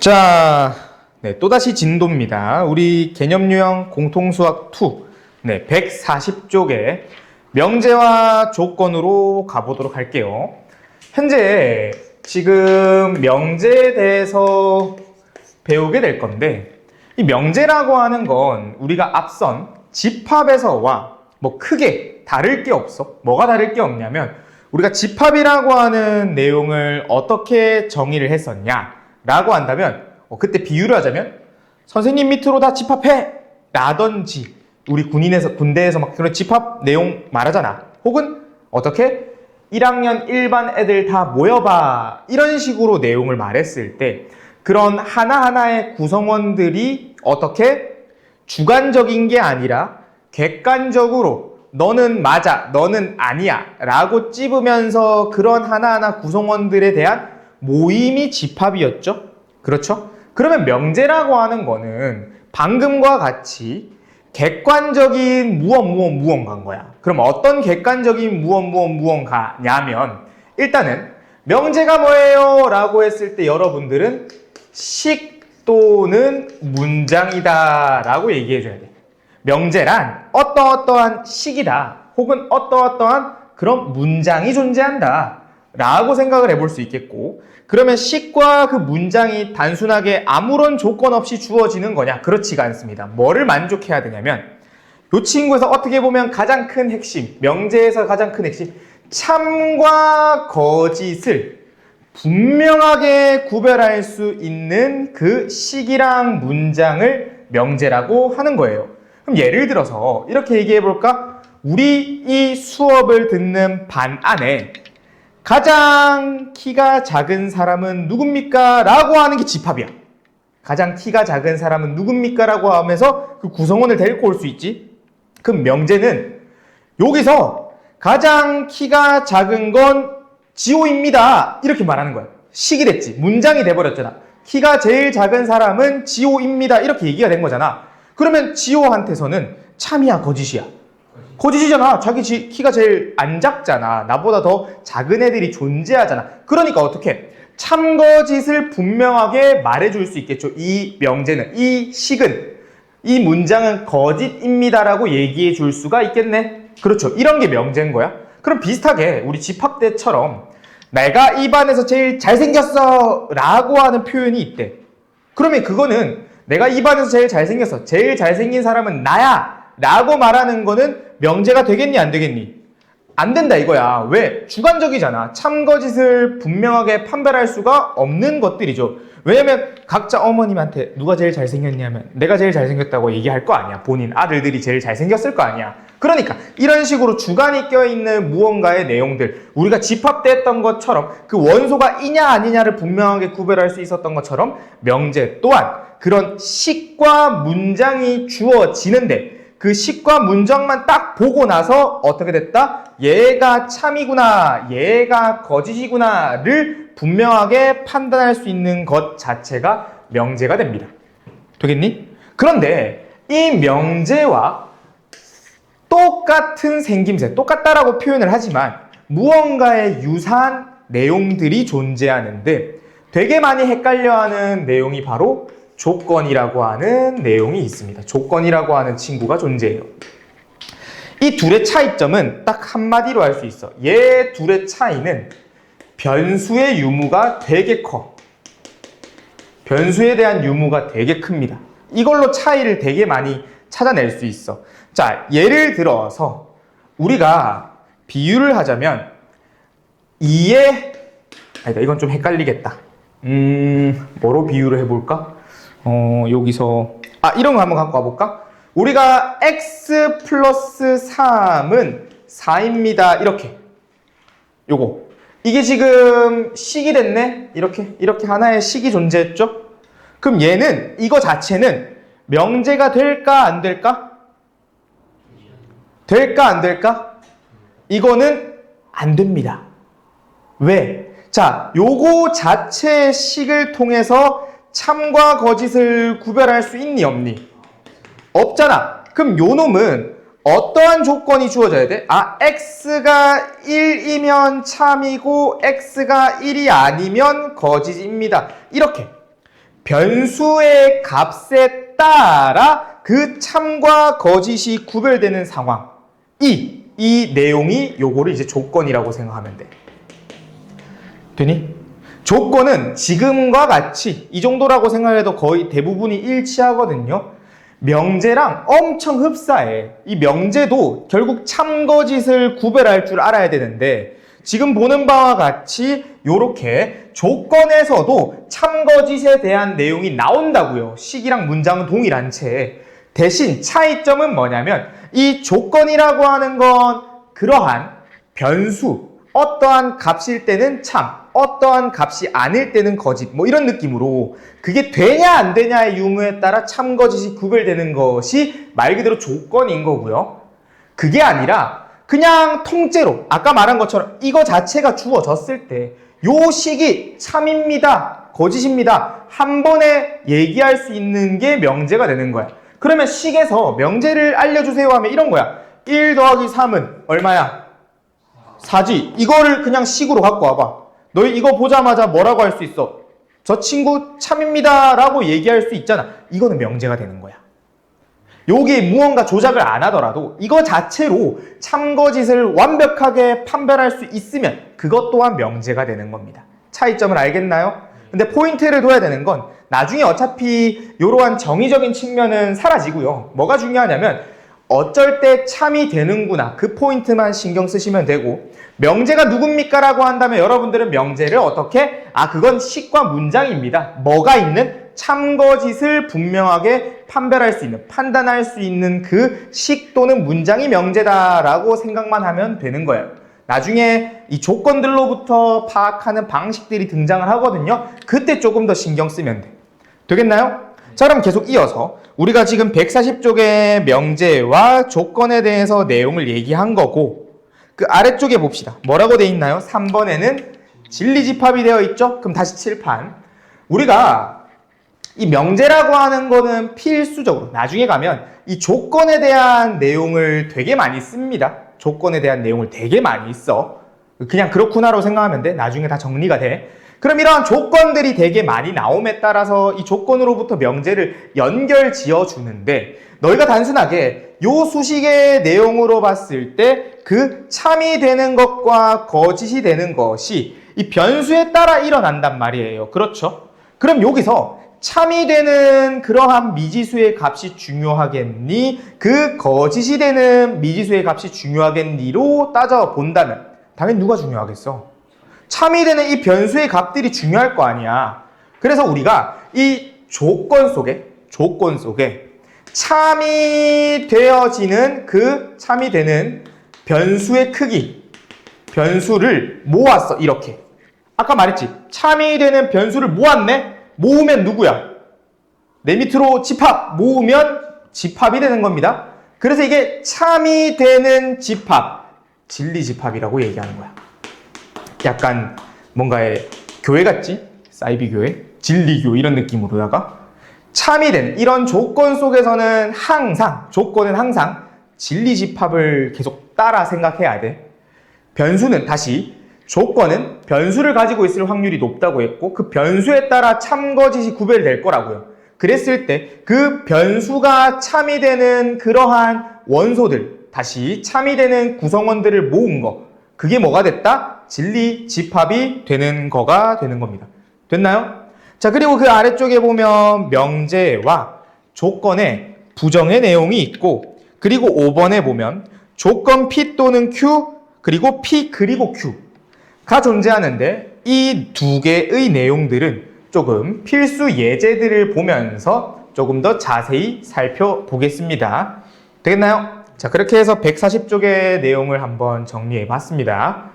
자, 네, 또다시 진도입니다. 우리 개념 유형 공통수학 2, 네, 140쪽에 명제와 조건으로 가보도록 할게요. 현재 지금 명제에 대해서 배우게 될 건데, 이 명제라고 하는 건 우리가 앞선 집합에서와 뭐 크게 다를 게 없어. 뭐가 다를 게 없냐면, 우리가 집합이라고 하는 내용을 어떻게 정의를 했었냐? 라고 한다면, 어, 그때 비유를 하자면, 선생님 밑으로 다 집합해! 라든지, 우리 군인에서, 군대에서 막 그런 집합 내용 말하잖아. 혹은, 어떻게? 1학년 일반 애들 다 모여봐. 이런 식으로 내용을 말했을 때, 그런 하나하나의 구성원들이 어떻게? 주관적인 게 아니라, 객관적으로 너는 맞아, 너는 아니야 라고 찝으면서 그런 하나하나 구성원들에 대한 모임이 집합이었죠? 그렇죠? 그러면 명제라고 하는 거는 방금과 같이 객관적인 무언 무언 무언가인 거야. 그럼 어떤 객관적인 무언 무언 무언가냐면 일단은 명제가 뭐예요? 라고 했을 때 여러분들은 식 또는 문장이다 라고 얘기해 줘야 돼. 명제란 어떠어떠한 식이다 혹은 어떠어떠한 그런 문장이 존재한다 라고 생각을 해볼 수 있겠고 그러면 식과 그 문장이 단순하게 아무런 조건 없이 주어지는 거냐? 그렇지가 않습니다. 뭐를 만족해야 되냐면 이 친구에서 어떻게 보면 가장 큰 핵심 명제에서 가장 큰 핵심 참과 거짓을 분명하게 구별할 수 있는 그 식이랑 문장을 명제라고 하는 거예요. 그럼 예를 들어서 이렇게 얘기해 볼까? 우리 이 수업을 듣는 반 안에 가장 키가 작은 사람은 누굽니까? 라고 하는 게 집합이야. 가장 키가 작은 사람은 누굽니까? 라고 하면서 그 구성원을 데리고 올 수 있지. 그럼 명제는 여기서 가장 키가 작은 건 지호입니다. 이렇게 말하는 거야. 식이 됐지. 문장이 돼버렸잖아. 키가 제일 작은 사람은 지호입니다. 이렇게 얘기가 된 거잖아. 그러면 지호한테서는 참이야 거짓이야? 거짓이잖아. 자기 지- 키가 제일 안 작잖아. 나보다 더 작은 애들이 존재하잖아. 그러니까 어떻게? 참거짓을 분명하게 말해줄 수 있겠죠. 이 명제는, 이 식은, 이 문장은 거짓입니다라고 얘기해 줄 수가 있겠네. 그렇죠. 이런 게 명제인 거야. 그럼 비슷하게 우리 집합 때처럼 내가 이 반에서 제일 잘생겼어 라고 하는 표현이 있대. 그러면 그거는 내가 이 반에서 제일 잘생겼어. 제일 잘생긴 사람은 나야. 라고 말하는 거는 명제가 되겠니, 안 되겠니? 안 된다 이거야. 왜? 주관적이잖아. 참거짓을 분명하게 판별할 수가 없는 것들이죠. 왜냐면 각자 어머님한테 누가 제일 잘생겼냐면 내가 제일 잘생겼다고 얘기할 거 아니야. 본인 아들들이 제일 잘생겼을 거 아니야. 그러니까 이런 식으로 주관이 껴있는 무언가의 내용들 우리가 집합돼 했던 것처럼 그 원소가 이냐 아니냐를 분명하게 구별할 수 있었던 것처럼 명제 또한 그런 식과 문장이 주어지는데 그 식과 문장만 딱 보고 나서 어떻게 됐다? 얘가 참이구나, 얘가 거짓이구나를 분명하게 판단할 수 있는 것 자체가 명제가 됩니다. 되겠니? 그런데 이 명제와 똑같은 생김새, 똑같다라고 표현을 하지만 무언가의 유사한 내용들이 존재하는데 되게 많이 헷갈려하는 내용이 바로 조건이라고 하는 내용이 있습니다. 조건이라고 하는 친구가 존재해요. 이 둘의 차이점은 딱 한마디로 할 수 있어. 얘 둘의 차이는 변수의 유무가 되게 커. 변수에 대한 유무가 되게 큽니다. 이걸로 차이를 되게 많이 찾아낼 수 있어. 자, 예를 들어서 우리가 비유를 하자면 2의 아니다, 이건 좀 헷갈리겠다. 음, 뭐로 비유를 해볼까? 어, 여기서 아, 이런 거 한번 갖고 와볼까? 우리가 x 플러스 3은 4입니다. 이렇게. 요거. 이게 지금 식이 됐네? 이렇게, 이렇게 하나의 식이 존재했죠? 그럼 얘는, 이거 자체는 명제가 될까, 안 될까? 될까, 안 될까? 이거는 안 됩니다. 왜? 자, 요거 자체의 식을 통해서 참과 거짓을 구별할 수 있니, 없니? 없잖아. 그럼 요 놈은 어떠한 조건이 주어져야 돼? 아, x가 1이면 참이고 x가 1이 아니면 거짓입니다. 이렇게. 변수의 값에 따라 그 참과 거짓이 구별되는 상황. 이, 이 내용이 요거를 이제 조건이라고 생각하면 돼. 되니? 조건은 지금과 같이 이 정도라고 생각해도 거의 대부분이 일치하거든요. 명제랑 엄청 흡사해. 이 명제도 결국 참거짓을 구별할 줄 알아야 되는데 지금 보는 바와 같이 요렇게 조건에서도 참거짓에 대한 내용이 나온다고요. 식이랑 문장은 동일한 채. 대신 차이점은 뭐냐면 이 조건이라고 하는 건 그러한 변수, 어떠한 값일 때는 참, 어떠한 값이 아닐 때는 거짓, 뭐 이런 느낌으로 그게 되냐 안 되냐의 유무에 따라 참 거짓이 구별되는 것이 말 그대로 조건인 거고요. 그게 아니라 그냥 통째로 아까 말한 것처럼 이거 자체가 주어졌을 때 요 식이 참입니다, 거짓입니다 한 번에 얘기할 수 있는 게 명제가 되는 거야. 그러면 식에서 명제를 알려주세요 하면 이런 거야. 1 더하기 3은 얼마야? 4지. 이거를 그냥 식으로 갖고 와봐. 너희 이거 보자마자 뭐라고 할 수 있어? 저 친구 참입니다. 라고 얘기할 수 있잖아. 이거는 명제가 되는 거야. 여기에 무언가 조작을 안 하더라도 이거 자체로 참거짓을 완벽하게 판별할 수 있으면 그것 또한 명제가 되는 겁니다. 차이점을 알겠나요? 근데 포인트를 둬야 되는 건 나중에 어차피 이러한 정의적인 측면은 사라지고요. 뭐가 중요하냐면 어쩔 때 참이 되는구나. 그 포인트만 신경 쓰시면 되고 명제가 누굽니까? 라고 한다면 여러분들은 명제를 어떻게? 아 그건 식과 문장입니다. 뭐가 있는? 참거짓을 분명하게 판별할 수 있는, 판단할 수 있는 그 식 또는 문장이 명제다라고 생각만 하면 되는 거예요. 나중에 이 조건들로부터 파악하는 방식들이 등장을 하거든요. 그때 조금 더 신경 쓰면 돼. 되겠나요? 자, 그럼 계속 이어서 우리가 지금 140쪽의 명제와 조건에 대해서 내용을 얘기한 거고 그 아래쪽에 봅시다. 뭐라고 돼 있나요? 3번에는 진리집합이 되어 있죠? 그럼 다시 칠판. 우리가 이 명제라고 하는 거는 필수적으로 나중에 가면 이 조건에 대한 내용을 되게 많이 씁니다. 조건에 대한 내용을 되게 많이 써. 그냥 그렇구나로 생각하면 돼. 나중에 다 정리가 돼. 그럼 이러한 조건들이 되게 많이 나옴에 따라서 이 조건으로부터 명제를 연결 지어 주는데 너희가 단순하게 요 수식의 내용으로 봤을 때 그 참이 되는 것과 거짓이 되는 것이 이 변수에 따라 일어난단 말이에요. 그렇죠? 그럼 여기서 참이 되는 그러한 미지수의 값이 중요하겠니? 그 거짓이 되는 미지수의 값이 중요하겠니로 따져 본다면 당연히 누가 중요하겠어? 참이 되는 이 변수의 값들이 중요할 거 아니야. 그래서 우리가 이 조건 속에 조건 속에 참이 되어지는 그 참이 되는 변수의 크기 변수를 모았어 이렇게. 아까 말했지? 참이 되는 변수를 모았네? 모으면 누구야? 내 밑으로 집합. 모으면 집합이 되는 겁니다. 그래서 이게 참이 되는 집합 진리 집합이라고 얘기하는 거야 약간 뭔가의 교회 같지 사이비 교회 진리교 이런 느낌으로다가 참이 되는 이런 조건 속에서는 항상 조건은 항상 진리 집합을 계속 따라 생각해야 돼. 변수는 다시 조건은 변수를 가지고 있을 확률이 높다고 했고 그 변수에 따라 참거짓이 구별될 거라고요. 그랬을 때 그 변수가 참이 되는 그러한 원소들 다시 참이 되는 구성원들을 모은 거 그게 뭐가 됐다? 진리 집합이 되는 거가 되는 겁니다. 됐나요? 자, 그리고 그 아래쪽에 보면 명제와 조건의 부정의 내용이 있고, 그리고 5번에 보면 조건 P 또는 Q, 그리고 P 그리고 Q가 존재하는데, 이 두 개의 내용들은 조금 필수 예제들을 보면서 조금 더 자세히 살펴보겠습니다. 되겠나요? 자, 그렇게 해서 140쪽의 내용을 한번 정리해 봤습니다.